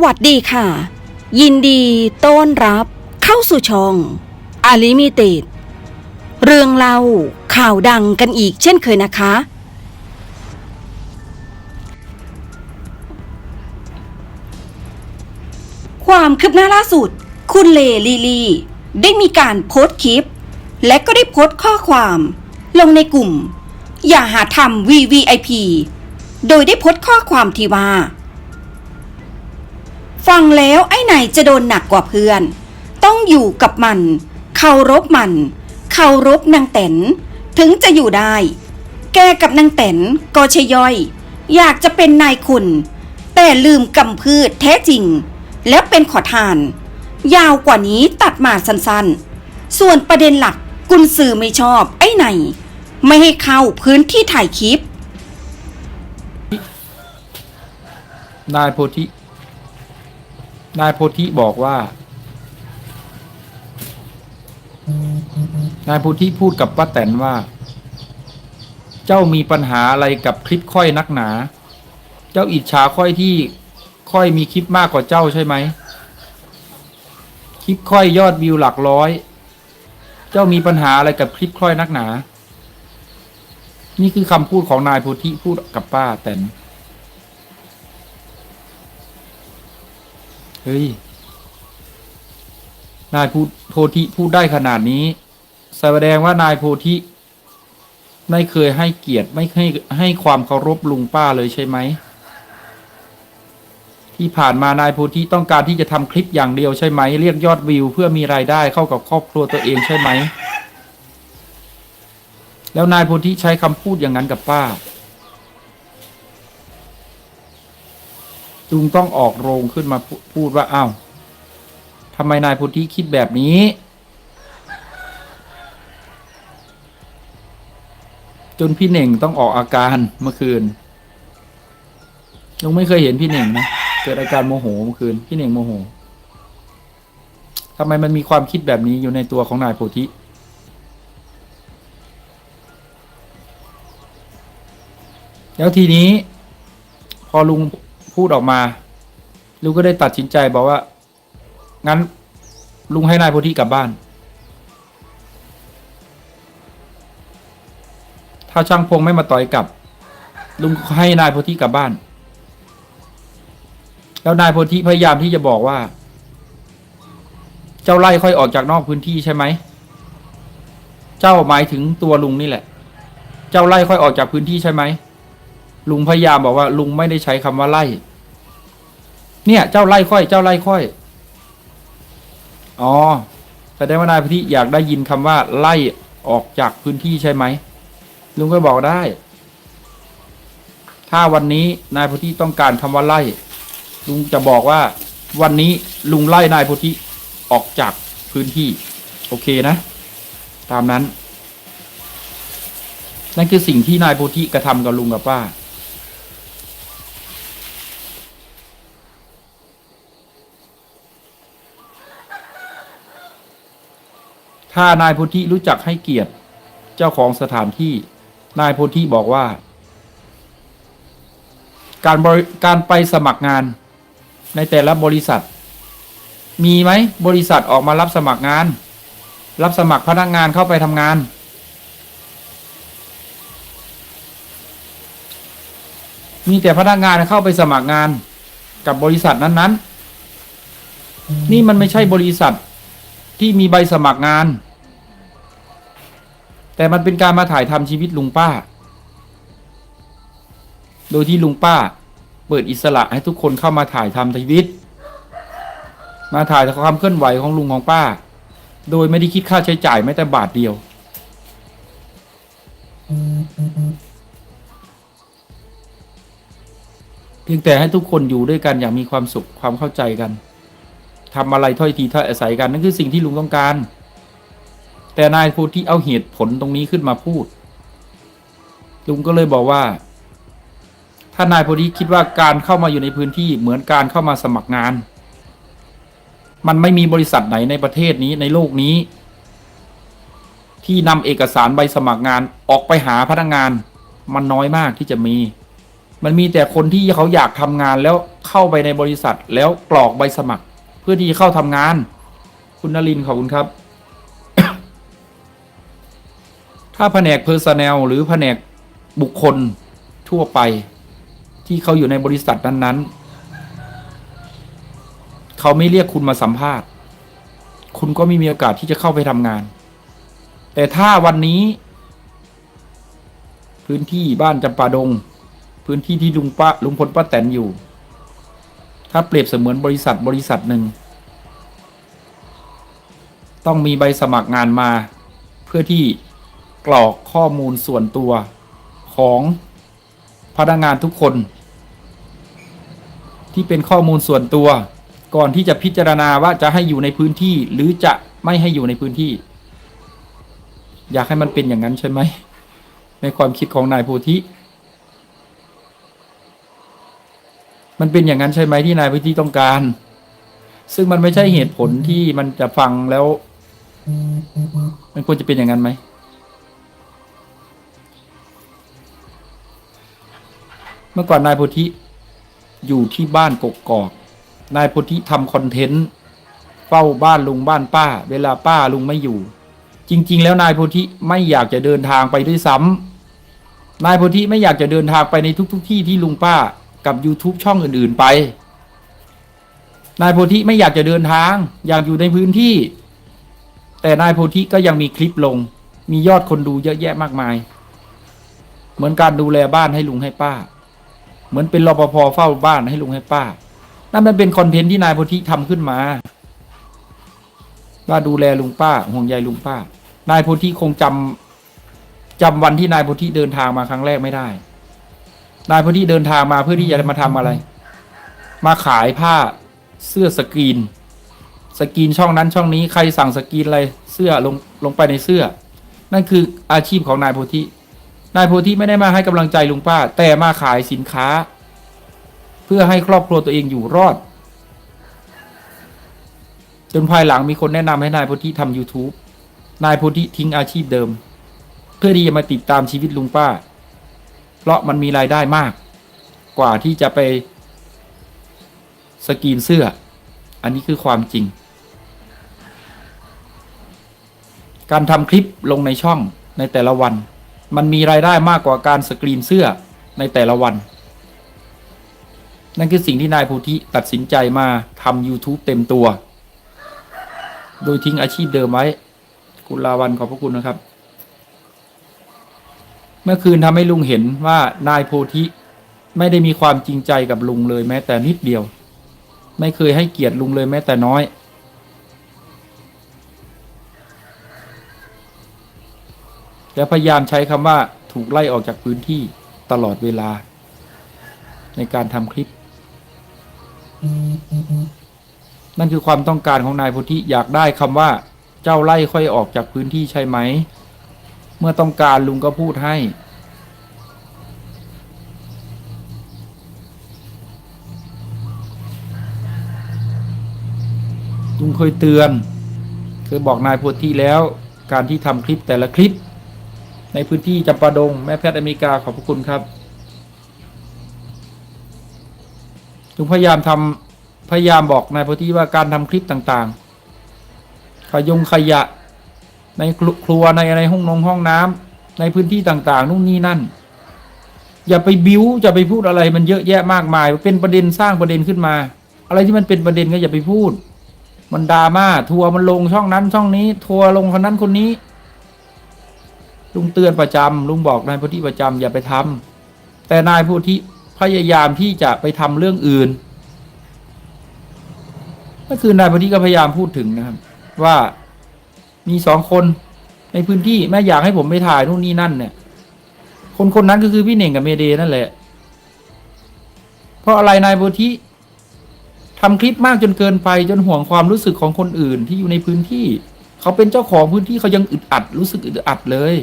สวัสดีค่ะ ยินดีต้อนรับเข้าสู่ช่องอาลิมิเต็ดเรื่องเล่าข่าวดังกันอีกเช่นเคยนะคะ ความคืบหน้าล่าสุด คุณเลลีลีได้มีการโพสต์คลิป และก็ได้โพสต์ข้อความ ลงในกลุ่ม อย่าหาทำ VVIP โดยได้โพสต์ข้อความที่ว่า ฟังแล้วไอ้ไหนจะโดนหนักกว่าเพื่อน ต้องอยู่กับมันเคารพมันเคารพนางแตนถึงจะอยู่ได้ แกกับนางแตนก็ชย่อย อยากจะเป็นนายคุณ แต่ลืมกำพืชแท้จริง และเป็นขอทาน ยาวกว่านี้ตัดมาสั้นๆ ส่วนประเด็นหลักกุนสื่อไม่ชอบไอ้ไหน ไม่ให้เข้าพื้นที่ถ่ายคลิป นายโพธิ นายโพธิบอกว่า นายโพธิพูดกับป้าแตนว่า เจ้ามีปัญหาอะไรกับคลิปค่อยนักหนา เจ้าอิจฉาค่อยที่ค่อยมีคลิปมากกว่าเจ้าใช่ไหม คลิปค่อยยอดวิวหลักร้อย เจ้ามีปัญหาอะไรกับคลิปค่อยนักหนา นี่คือคำพูดของนายโพธิพูดกับป้าแตน เฮ้ยนายพูโพธิพูดได้ขนาดนี้แสดงว่านายโพธิไม่เคยให้เกียรติไม่ให้ให้ความเคารพลุงป้าเลยใช่ไหม ที่ผ่านมานายโพธิต้องการที่จะทำคลิปอย่างเดียวใช่ไหม เรียกยอดวิว เพื่อมีรายได้เข้ากับครอบครัวตัวเองใช่ไหม แล้วนายโพธิใช้คำพูดอย่างนั้นกับป้า ลุงต้องออกโรงขึ้นมาพูดว่าอ้าวทำไมนายพุทธิคิดแบบนี้ จนพี่เน่งต้องออกอาการเมื่อคืนลุงไม่เคยเห็นพี่เน่งนะเกิดอาการโมโหเมื่อคืนพี่เน่งโมโหทำไมมันมีความคิดแบบนี้อยู่ในตัวของนายโพธิแล้วทีนี้ พอลุง พูดออกมา ลุงก็ได้ตัดสินใจบอกว่า งั้น ลุงให้นายโพธิกลับบ้าน ถ้าช่างพงไม่มาต่อยกลับ ลุงให้นายโพธิกลับบ้าน แล้วนายโพธิพยายามที่จะบอกว่า เจ้าไล่ค่อยออกจากนอกพื้นที่ใช่ไหม เจ้าหมายถึงตัวลุงนี่แหละ เจ้าไล่ค่อยออกจากพื้นที่ใช่ไหมลุงพยายามบอกว่าลุงไม่ได้ใช้คำว่าไล่ เนี่ย เจ้าไล่ค่อย เจ้าไล่ค่อย อ๋อแสดงว่านายพิธิอยากได้ยินคำว่า ไล่ออกจากพื้นที่ใช่ไหมลุงก็บอกได้ ถ้าวันนี้นายพุทธิต้องการคำว่าไล่ ลุงจะบอกว่า วันนี้ลุงไล่นายพุทธิออกจากพื้นที่ โอเคนะ ตามนั้น นั่นคือสิ่งที่นายโพธิกระทำกับลุงกับป้า ถ้านายโพธิรู้จักให้เกียรติเจ้าของสถานที่ นายโพธิบอกว่า การบริการไปสมัครงานในแต่ละบริษัท มีไหมบริษัทออกมารับสมัครงาน รับสมัครพนักงานเข้าไปทำงาน มีแต่พนักงานเข้าไปสมัครงานกับบริษัทนั้นๆ นี่มันไม่ใช่บริษัทที่มีใบสมัครงาน แต่มันเป็นการมาถ่ายทำชีวิตลุงป้า โดยที่ลุงป้า เปิดอิสระให้ทุกคนเข้ามาถ่ายทำชีวิต มาถ่ายความเคลื่อนไหวของลุงของป้า โดยไม่ได้คิดค่าใช้จ่ายแม้แต่บาทเดียว เพียงแต่ให้ทุกคนอยู่ด้วยกันอย่างมีความสุขความเข้าใจกันทำอะไรถ้อยทีถ้อยอาศัยกันนั่นคือสิ่งที่ลุงต้องการ แต่นายโพธิเอาเหตุผลตรงนี้ขึ้นมาพูด ลุงก็เลยบอกว่า ถ้านายโพธิคิดว่าการเข้ามาอยู่ในพื้นที่เหมือนการเข้ามาสมัครงาน มันไม่มีบริษัทไหนในประเทศนี้ในโลกนี้ ที่นำเอกสารใบสมัครงานออกไปหาพนักงาน มันน้อยมากที่จะมี มันมีแต่คนที่เขาอยากทำงานแล้วเข้าไปในบริษัทแล้วกรอกใบสมัคร เพื่อที่จะเข้าทำงาน คุณนลินทร์ขอบคุณครับ ถ้าแผนกเพอร์ซน l หรือแผนกบุคคลทั่วไป ที่เขาอยู่ในบริษัทนั้นๆ เขาไม่เรียกคุณมาสัมภาษณ์ คุณก็ไม่มีโอกาสที่จะเข้าไปทำงาน แต่ถ้าวันนี้ พื้นที่บ้านจำปาดง พื้นที่ที่ลุงป้าลุงพลป้าแตนอยู่ ถ้าเปรียบเสมือนบริษัทบริษัทหนึ่ง ต้องมีใบสมัครงานมาเพื่อที่ กรอกข้อมูลส่วนตัวของพนักงานทุกคน ที่เป็นข้อมูลส่วนตัว ก่อนที่จะพิจารณาว่าจะให้อยู่ในพื้นที่หรือจะไม่ให้อยู่ในพื้นที่ อยากให้มันเป็นอย่างนั้นใช่ไหม ในความคิดของนายโพธิมันเป็นอย่างนั้นใช่ไหมที่นายโพธิต้องการ ซึ่งมันไม่ใช่เหตุผลที่มันจะฟังแล้ว มันควรจะเป็นอย่างนั้นไหม มื่อก่อนนายโพธิอยู่ที่บ้านกกอกนายโพธิทำคอนเทนต์เฝ้าบ้านลุงบ้านป้า เวลาป้าลุงไม่อยู่ จริง ๆ แล้วนายโพธิไม่อยากจะเดินทางไปด้วยซ้ำนายโพธิไม่อยากจะเดินทางไปในทุกๆที่ที่ลุงป้ากับ YouTube ช่องอื่นๆไป นายโพธิไม่อยากจะเดินทาง อยากอยู่ในพื้นที่ แต่นายโพธิก็ยังมีคลิปลง มียอดคนดูเยอะแยะมากมาย เหมือนการดูแลบ้านให้ลุงให้ป้า เหมือนเป็นรปภเฝ้าบ้านให้ลุงให้ป้า นั่นมันเป็นคอนเทนต์ที่นายโพธิทำขึ้นมา ว่าดูแลลุงป้าห่วงใยลุงป้า นายโพธิคงจำจำวันที่นายโพธิเดินทางมาครั้งแรกไม่ได้ นายโพธิเดินทางมาเพื่อที่จะมาทำอะไร มาขายผ้าเสื้อสกรีน สกรีนช่องนั้นช่องนี้ใครสั่งสกรีนอะไรเสื้อลงลงไปในเสื้อ นั่นคืออาชีพของนายโพธิ นายโพธิไม่ได้มาให้กำลังใจลุงป้า แต่มาขายสินค้า เพื่อให้ครอบครัวตัวเองอยู่รอด จนภายหลังมีคนแนะนำให้นายโพธิทำ YouTube นายโพธิทิ้งอาชีพเดิม เพื่อที่จะมาติดตามชีวิตลุงป้า เพราะมันมีรายได้มาก กว่าที่จะไปสกีนเสื้อ อันนี้คือความจริง การทำคลิปลงในช่องในแต่ละวัน มันมีรายได้มากกว่าการสกรีนเสื้อในแต่ละวัน นั่นคือสิ่งที่นายโพธิตัดสินใจมาทำ YouTube เต็มตัว โดยทิ้งอาชีพเดิมไว้ คุณลาวันขอบพระคุณนะครับ เมื่อคืนทำให้ลุงเห็นว่านายโพธิไม่ได้มีความจริงใจกับลุงเลยแม้แต่นิดเดียว ไม่เคยให้เกียรติลุงเลยแม้แต่น้อย และพยายามใช้คำว่าถูกไล่ออกจากพื้นที่ตลอดเวลา ในการทำคลิป นั่นคือความต้องการของนายโพธิอยากได้คำว่า เจ้าไล่ค่อยออกจากพื้นที่ใช่ไหม เมื่อต้องการลุงก็พูดให้ ลุงเคยเตือนเคยบอกนายโพธิแล้ว การที่ทำคลิปแต่ละคลิป ในพื้นที่จำปาดง แม่แพทย์อเมริกาขอบพระคุณครับลุงพยายามทำพยายามบอกนายโพธิว่าการทำคลิปต่างๆ ขยงขยะ ในครัวในในห้องนงห้องน้ำในพื้นที่ต่างๆนู่นนี่นั่น อย่าไปบิ้วจะไปพูดอะไรมันเยอะแยะมากมาย เป็นประเด็นสร้างประเด็นขึ้นมา อะไรที่มันเป็นประเด็นก็อย่าไปพูด มันดราม่าทัวร์มันลงช่องนั้นช่องนี้ ทัวร์ลงคนนั้นคนนี้ ลุงเตือนประจำลุงบอกนายโพธิประจำอย่าไปทำแต่นายโพธิพยายามที่จะไปทำเรื่องอื่น ก็คือนายโพธิก็พยายามพูดถึงนะครับ ว่ามีสองคนในพื้นที่แม่อยากให้ผมไปถ่ายนู่นนี่นั่นเนี่ย คนคนนั้นก็คือพี่เหน่งกับเมเดนั่นแหละ เพราะอะไรนายโพธิทำคลิปมากจนเกินไปจนห่วงความรู้สึกของคนอื่นที่อยู่ในพื้นที่ เขาเป็นเจ้าของพื้นที่เขายังอึดอัดรู้สึกอึดอัดเลย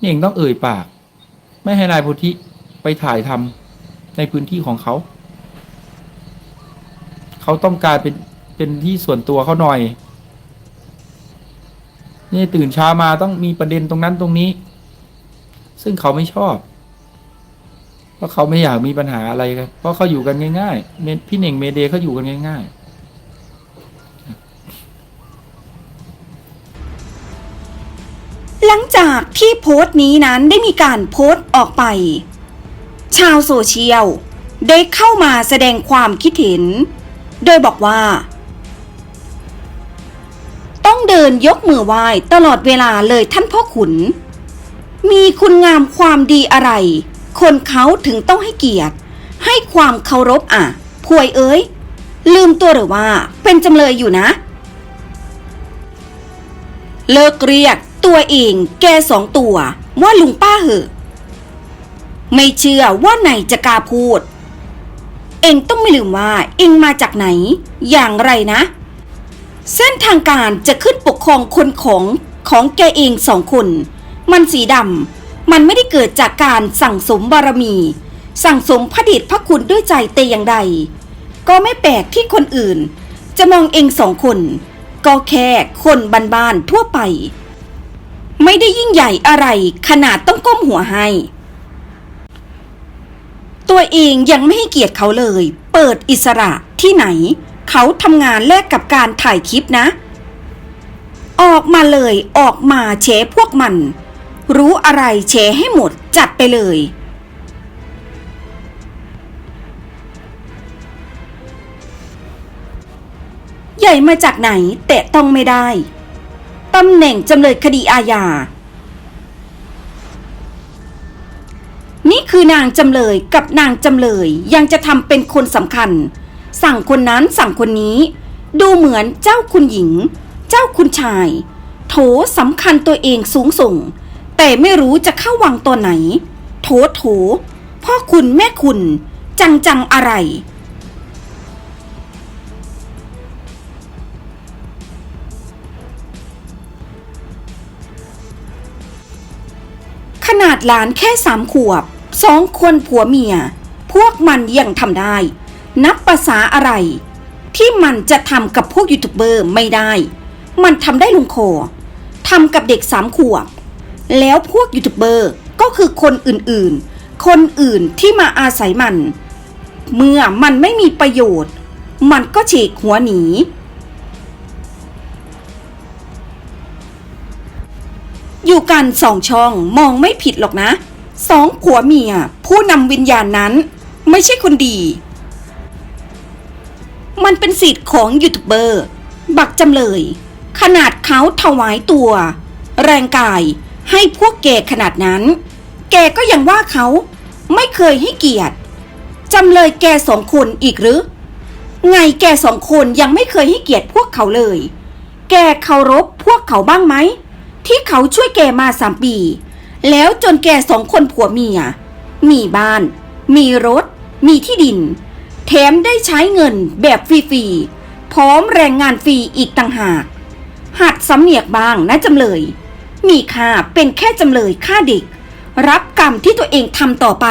นี่เองต้องเอ่ยปาก ไม่ให้นายโพธิไปถ่ายทำในพื้นที่ของเขา เขาต้องการเป็นเป็นที่ส่วนตัวเขาหน่อย นี่ตื่นเช้ามาต้องมีประเด็นตรงนั้นตรงนี้ ซึ่งเขาไม่ชอบ เพราะเขาไม่อยากมีปัญหาอะไรกันเพราะเขาอยู่กันง่ายๆพี่เน่งเมเดย์เขาอยู่กันง่าย หลังจากที่โพสต์นี้นั้นได้มีการโพสต์ออกไป ชาวโซเชียลได้เข้ามาแสดงความคิดเห็น โดยบอกว่า ต้องเดินยกมือไหว้ตลอดเวลาเลยท่านพ่อขุน มีคุณงามความดีอะไร คนเขาถึงต้องให้เกียรติ ให้ความเคารพอะพวยเอ้ย ลืมตัวหรือว่าเป็นจำเลยอยู่นะ เลิกเรียก ตัวเองแกสองตัว ว่าลุงป้าเหอะ ไม่เชื่อว่าไหนจะกล้าพูด เองต้องไม่ลืมว่าเองมาจากไหน อย่างไรนะ เส้นทางการจะขึ้นปกครองคนของของแกเองสองคน มันสีดำมันไม่ได้เกิดจากการสั่งสมบารมี สั่งสมพระเดชพระคุณด้วยใจแต่อย่างใด ก็ไม่แปลกที่คนอื่น จะมองเองสองคน ก็แค่คนบ้านๆทั่วไป ไม่ได้ยิ่งใหญ่อะไรขนาดต้องก้มหัวให้ ตัวเองยังไม่ให้เกียรติเขาเลย เปิดอิสระที่ไหน เขาทำงานแลกกับการถ่ายคลิปนะ ออกมาเลยออกมาเฉพวกมัน รู้อะไรเฉให้หมดจัดไปเลยใหญ่มาจากไหน แต่ต้องไม่ได้ ตำแหน่งจำเลยคดีอาญา นี่คือนางจำเลยกับนางจำเลยยังจะทำเป็นคนสำคัญ สั่งคนนั้นสั่งคนนี้ ดูเหมือนเจ้าคุณหญิง เจ้าคุณชาย โถสำคัญตัวเองสูงส่ง แต่ไม่รู้จะเข้าวังตัวไหน โถโถพ่อคุณแม่คุณ จังจังอะไร ขนาดหลานแค่สามขวบสองคนผัวเมีย พวกมันยังทำได้ นับภาษาอะไร ที่มันจะทำกับพวกยูทูบเบอร์ไม่ได้ มันทำได้ลงคอทำกับเด็กสามขวบ แล้วพวกยูทูบเบอร์ก็คือคนอื่นๆ คนอื่นที่มาอาศัยมัน เมื่อมันไม่มีประโยชน์ มันก็ฉีกหัวหนี อยู่กันสองช่องมองไม่ผิดหรอกนะสองผัวเมีย ผู้นำวิญญาณนั้น ไม่ใช่คนดี มันเป็นสิทธิ์ของยูทูบเบอร์ บักจำเลย ขนาดเขาถวายตัว แรงกายให้พวกแกขนาดนั้น แกก็ยังว่าเขาไม่เคยให้เกียรติจำเลยแกสองคนอีกหรือ ไงแกสองคนยังไม่เคยให้เกียรติพวกเขาเลย แกเคารพพวกเขาบ้างไหม ที่เขาช่วยแกมาสามปี แล้วจนแกสองคนผัวเมีย มีบ้าน มีรถ มีที่ดิน แถมได้ใช้เงินแบบฟรีๆ พร้อมแรงงานฟรีอีกต่างหาก หัดสำเนียกบ้างนะจำเลย มีค่าเป็นแค่จำเลยฆ่าเด็ก รับกรรมที่ตัวเองทำต่อไป